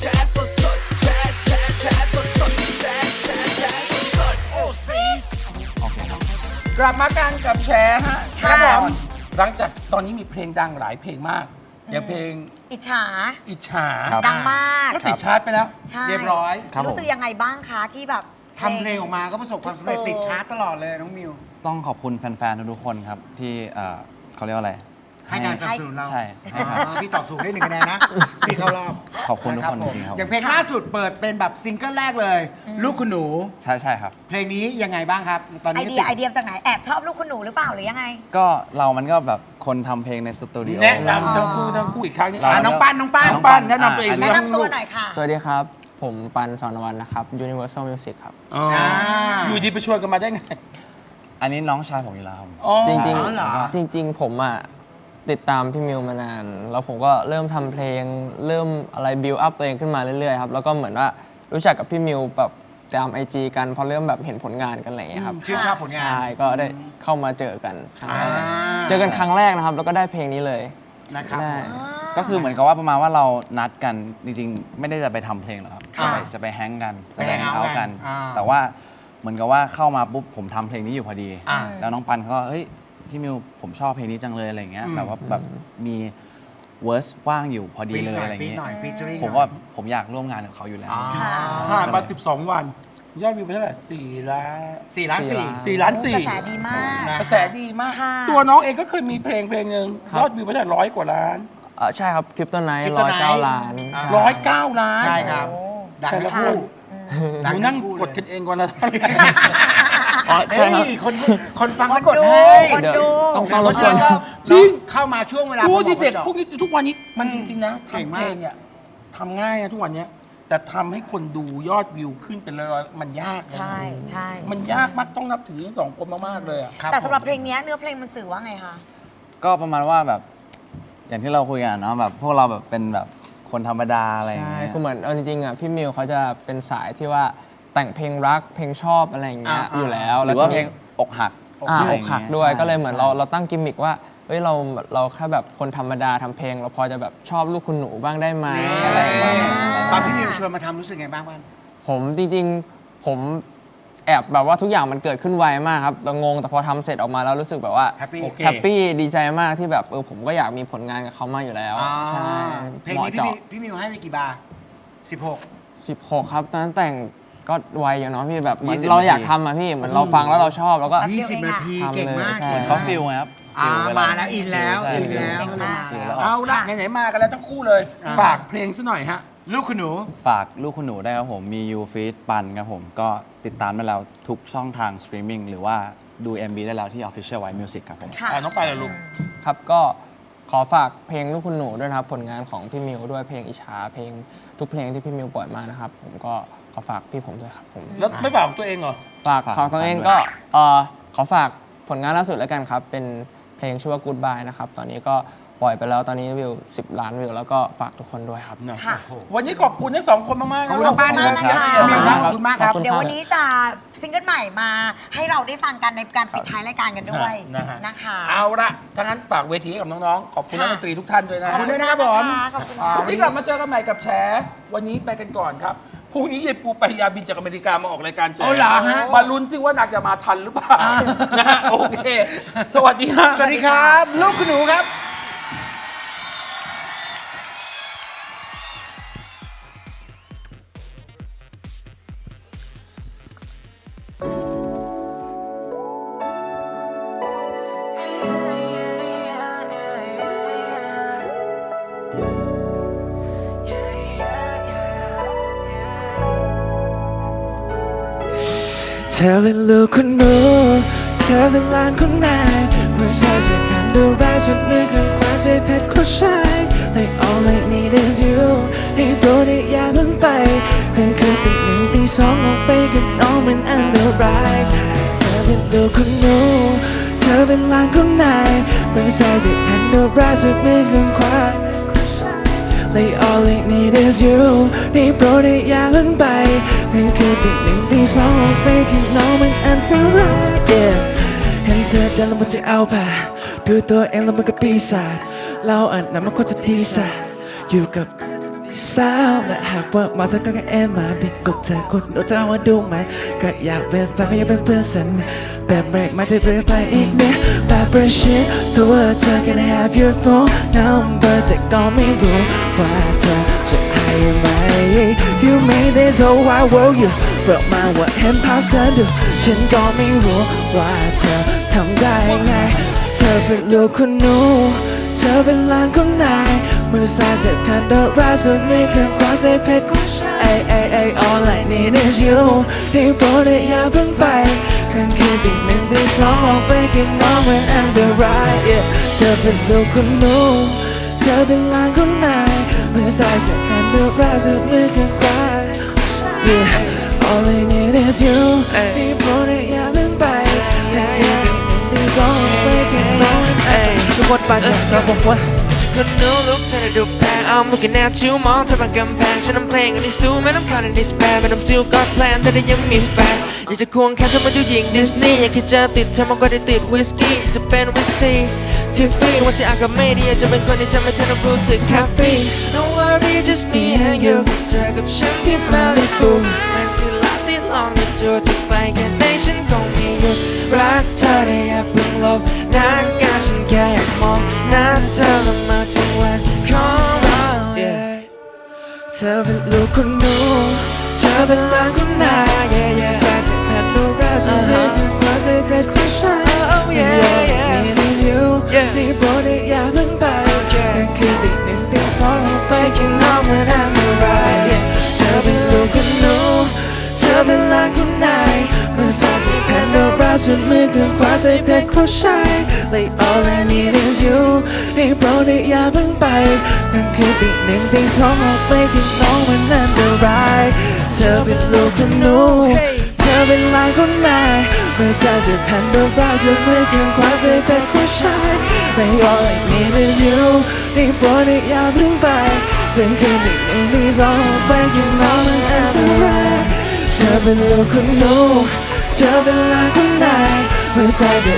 แชร์สดสดแชร์แชร์แชร์สดสดแชร์แชร์แชร์สดสดโอ้ซีกลับมากันกับแชร์ฮะครับแน่นผมอนหลังจากตอนนี้มีเพลงดังหลายเพลงมาก อย่างเพลงอิจฉา อิจฉาครับ ดังมากก็ติดชาร์ตไปแล้ว ใช่เรียบร้อยครับผม รู้สึกยังไงบ้างคะที่แบบ ทำเพลงออกมาก็ประสบความสำเร็จติดชาร์ตตลอดเลยน้องมิว ต้องขอบคุณแฟนๆ ทุกๆคนครับ ที่เอ่อเขาเรียกว่าอะไร ให้การสนับสนุนเราใช่ให้ครับ อ๋อพี่ตอบถูกได้หนึ่งคะแนนนะพี่เข้ารอบขอบคุณทุกคนนะจริงๆครับอย่างเพลงล่าสุดเปิดเป็นแบบซิงเกิลแรกเลย ลูกคุณหนู ใช่ใช่ครับ เพลงนี้ยังไงบ้างครับ ตอนไอนี้เดียไอเดียจากไหนแอบชอบลูกคุณหนูหรือเปล่าหรือยังไง ก็เรามันก็แบบคนทำเพลงในสตูดิโอ แนะนำทั้งคู่ทั้งคู่อีกครั้งหนึงเรา อะน้องปั้นน้องปั้นน้องปั้นแนะนำตัวเองอะแนะสินำตัวหน่อยค่ะ สวัสดีครับ ผมปันสอนวันนะครับ Universal Music ครับ อ๋ออยู่ดีไปชวนกันมาได้ไง อันนี้น้องชายผมอยู่แล้วครับ อ๋อ จริงอ๋อเหรอๆจริง ๆ ผมอะ ติดตามพี่มิวมานาน แล้วผมก็เริ่มทำเพลง เริ่มอะไรบิวอัพตัวเองขึ้นมาเรื่อยๆครับ แล้วก็เหมือนว่ารู้จักกับพี่มิวแบบตามไอจีกันพอเริ่มแบบเห็นผลงานกันอะไรอย่างเงี้ยครับชื่นชอบผลงาน ใช่ก็ได้เข้ามาเจอกันครั้งแรกอ่า เจอกันครั้งแรกนะครับ แล้วก็ได้เพลงนี้เลยนะครับ ได้ก็คือเหมือนกับว่าประมาณว่าเรานัดกันจริงๆ ไม่ได้จะไปทำเพลงหรอกครับอ่าจะไปจะไปแฮงก์กันไปแฮงเอาท์ท์กัน อ่าแต่ว่าเหมือนกับว่าเข้ามาปุ๊บผมทำเพลงนี้อยู่พอดี อ่า แล้วน้องปันเขาก็เฮ้ย พี่มิวผมชอบเพลงนี้จังเลยอะไรเงี้ยอืมแบบว่าแบบมีเวอร์สว่างอยู่พอดีฟีเลยหน่อยอะไรฟีเงี้ยหน่อยฟีเจอริ่งผมว่าผมอยากร่วมงานกับเขาอยู่แล้วค่ะผ่านมา 12 วัน ยอดวิวไปเท่าไหร่สี่ล้านสี่ล้านสี่ สี่ล้านสี่กระแสดีมากนะกระแสดีมาก ค่ะ ตัวน้องเองก็เคยมีเพลงเพลงหนึ่งครับ ยอดวิวไปเท่าไหร่ร้อยกว่าล้านเอ่อใช่ครับคลิปต้นไนท์ร้อย Kryptonite เก้าล้าน อ่า ร้อยเก้าล้าน ใช่ครับโอ้ดังแต่ทั้ละงคคู่นหดังนูทั้นั่งงคู่กดเลย กันเองก่อนนะ อ๋อใช่เฮ้ครับยคนคนฟังคก็นกดดูให้คนดู ต้องต้องรบเพกวราะนฉะนั้นก็จริงเข้ามาช่วงเวลาดูผมดิบอเด็กจบพวกนี้ทุกวันนี้มันจริงๆนะเก่งทำมากเพลงเนี่ยทำง่ายนะทุกวันเนี้ยแต่ทำให้คนดูยอดวิวขึ้นเป็นร้อยๆมันยากนะใช่ใช่มันยากมากต้องนับถือทั้งสองคนมากๆเลยอะครับแต่สำหรับผมเพลงเนี้ยเนื้อเพลงมันสื่อว่าไงคะ ก็ประมาณว่าแบบ อย่างที่เราคุยกันอะเนาะแบบพวกเราแบบเป็นแบบคนธรรมดาอะไรอย่างใช่เงี้ย คือเหมือนเอาจริงๆอะพี่มิวเขาจะเป็นสายที่ว่า แต่งเพลงรักเพลงชอบอะไรอย่างเงี้ยอ่าๆอยู่แล้วหรือว่าเพลงอกหักอ่าะไรอกย่างหักงี้ด้วยใช่ก็เลยเหมือนใช่เราเราตั้งกิมมิกว่าเอ้ยเราเราแค่แบบคนธรรมดาทำเพลง เราพอจะแบบชอบลูกคุณหนูบ้างได้ไหมอะไรอย่างเงี้ยตอนพี่มิวชวนมาทำรู้สึกไงบ้างบ้างผมจริงๆผมแอบแบบว่าทุกอย่างมันเกิดขึ้นไวมากครับเรางงแต่พอทำเสร็จออกมาแล้วรู้สึกแบบว่าแฮปปี้โอเค แฮปปี้ดีใจมากที่แบบเออผมก็อยากมีผลงานกับเขามากอยู่แล้วอ่าใช่เพลงเหมาะนี้พี่เจาะมิวพี่มิวให้ไปกี่บาร์สิบหก 16 ครับตอนนั้นแต่ง ก็ไวอยู่เนาะพี่แบบเหมือน20เราอยากนาทีทำอะพี่เหมือนเราฟังแล้วเราชอบแล้วก็แป๊บเดียวยี่สิบเองนาอะทีทำเลยเก่งมากใช่ เหมือนเขาฟิลไงครับอ่าฟิลเมาแล้วอินแล้วใช่อินแล้วเก่งมากฟิลแล้ว เอาละค่ะไหนๆมากันแล้วทั้งคู่เลย อ่า ฝากเพลงซะหน่อยฮะ ลูกคุณหนู ฝากลูกคุณหนูได้ครับผม มียูฟีดปันครับผม ก็ติดตามได้แล้วทุกช่องทางสตรีมมิ่งหรือว่าดู MV ได้แล้วที่ Official White Music ครับผม ค่ะ อ่าน้องไปเลยลูก ครับก็ ขอฝากเพลงลูกคุณหนูด้วยนะครับ ผลงานของพี่มิวด้วยเพลงอิชาเพลงทุกเพลงที่พี่มิวปล่อยมานะครับ ผมก็ขอฝากพี่ผมด้วยครับผมแล้วไม่ฝากของตัวเองเหรอ ฝากฝากของตัวเองด้วยก็เอ่อขอฝากผลงานล่าสุดแล้วกันครับ เป็นเพลงชื่อว่า Goodbye นะครับ ตอนนี้ก็ ปล่อยไปแล้วตอนนี้วิว 10 ล้านวิวแล้วก็ฝากทุกคนด้วยครับค่ะวันนี้ขอบคุณทั้งสองคนมากๆขอบคุณน้องป้านขอบคุณมากนะคะพี่มิวครับ ขอบคุณมากครับ ขอบคุณ เดี๋ยววันนี้จะซิงเกิลใหม่มา ให้เราได้ฟังกันในการปิดท้ายรายการกันด้วยนะฮะนะคะ เอาละทั้างนั้นฝากเวทีให้กับน้องๆ ขอบคุณนักดนตรีทุกท่านด้วยนะขอบคุณด้วยนะครับผม ขอบคุณพรุ่งนี้ค่ะกลับมาเจอกันใหม่กับแฉวันนี้ไปกันก่อนครับ พรุ่งนี้ยายปูไปยาบินจากอเมริกามาออกรายการแฉเอาเหรอฮะ มาลุ้นซิว่านางจะมาทันหรือเปล่า นะฮะ โอเค สวัสดีฮะ สวัสดีครับ ลูกคุณหนูครับ ธอเป็นลูกคุณหนูเธอเป็นหลานคนนายเมื่อใส่เสื้อแผ่นดูร้ายสุดมือข้างขวาใส่เพชรคู่ชาย Like all I need is you ให้โปรดให้อย่าเพิ่งไปเพียงคืนตีหนึ่งตีสองออกไปกับน้องมันอันตรายเธอเป็นลูกคุณหนูเธอเป็นหลานคนนายเมื่อใส่เสื้อแผ่นดูร้ายสุดมือข้างขวา Like all I need is you ได้โปรดได้อย่าเพิ่งไป นั่นคือตีหนึ่งตีสองออกไปข้างนอกมันอันตราย yeah เห็นเธอเดินแล้วมันจะเอาผ่าดูตัวเองแล้วมันก็ปีศาจเราอ่านนั้นมันควรจะดีสัอยู่กับสาวและหากว่ามาเธอก็แค่เอ็มมาดิกับเธอคุณดูเธอว่าดูไหมก็อยากเป็นแฟนไม่อยากเป็นเพื่อนสนิทแบบเบรกมาที่เบรกไปอีกนิดแบบเบรกชิดตัวเธอ can I have your phone number แต่ก็ไม่รู้ว่าเธอ จะให้ไหม You made this whole wide world you ประมาณว่าเห็นภาพสะดุดฉันก็ไม่รู้ว่าเธอทำได้ไง เธอเป็นลูกคุณหนู เธอเป็นหลานคุณนายมือซ้ายเสร็จแผ่นดอกราส่วนมือข้างขวาใส่เพชรของฉันเอ้ยเอ้ยเอ้ย all I need is you ได้โปรดได้อย่าเพิ่งไปนั่นคือตีหนึ่งตีสองออกไปกินน้องเหมือนอันเดอร์ไรเธอเป็นลูกคุณหนู เธอเป็นหลานคุณนาย มือซ้ายเสร็จแผ่นดอกราส่วนมือข้างขวา Yeah, all I need is you ได้โปรดได้อย่าเพิ่งไปนั่นคือตีหนึ่งตีสองออกไปกินน้องเหมือนอันเดอร์ไรทุกคนปันก็บอกว่าคนนู้ลุกเธอได้ดูแพง I'm looking at you มองเธอบนกำแพงฉันนำเพลง in this too ไม่ต้อง cloud in this band ไม่ต้องซิลก็แพลนเธอได้ยังมีแฟนอยากจะควงแขนเธอมาดูหญิงดิสนีย์อยากแค่จะติดเธอมากกว่าได้ติดวิสกี้จะเป็นวิสซีที่ฟีวันที่อากาศไม่ดีอยากจะเป็นคนที่ทำให้เธอนั้นรู้สึกแฮปปี้ Don't worry just me and you เธอกับฉันที่มาลิบูนั่งที่ลาติลองในจูที่ไกลแค่ไหนฉันคงไม่หยุดรักเธอได้อย่าเพิ่งลบนานการฉันแค่อยากมองหน้าเธอละเมาทั้งวันของเรา yeah เธอเป็นลูกคุณหนูเธอเป็นหลานคุณนาย yeah yeah ใส่เสื้อแผ่นดูแลสมัยคือความใส่เพชรของฉัน oh yeah yeah it is you นี่โปรดได้ ส่วนมือข้างขวาใส่เพชรของฉัน like all I need is you นี่โปรดได้อย่าเพิ่งไปนั่นคือตีหนึ่งตีสองออกไปข้างนอกเมื่อนานเมื่อไรเธอเป็นลูกคุณหนูเธอเป็นหลานคุณนายเมื่อใส่เสื้อแผ่นดูแลส่วนมือข้างขวาใส่เพชรของฉัน like all I need is you นี่โปรดได้อย่าเพิ่งไปนั่นคือตีหนึ่งตีสองออกไปข้างนอกเมื่อนานเมื่อไรเธอเป็นลูกคุณหนูเธอเป็นหลานคุณนาย เมื่อใส่เสื้อ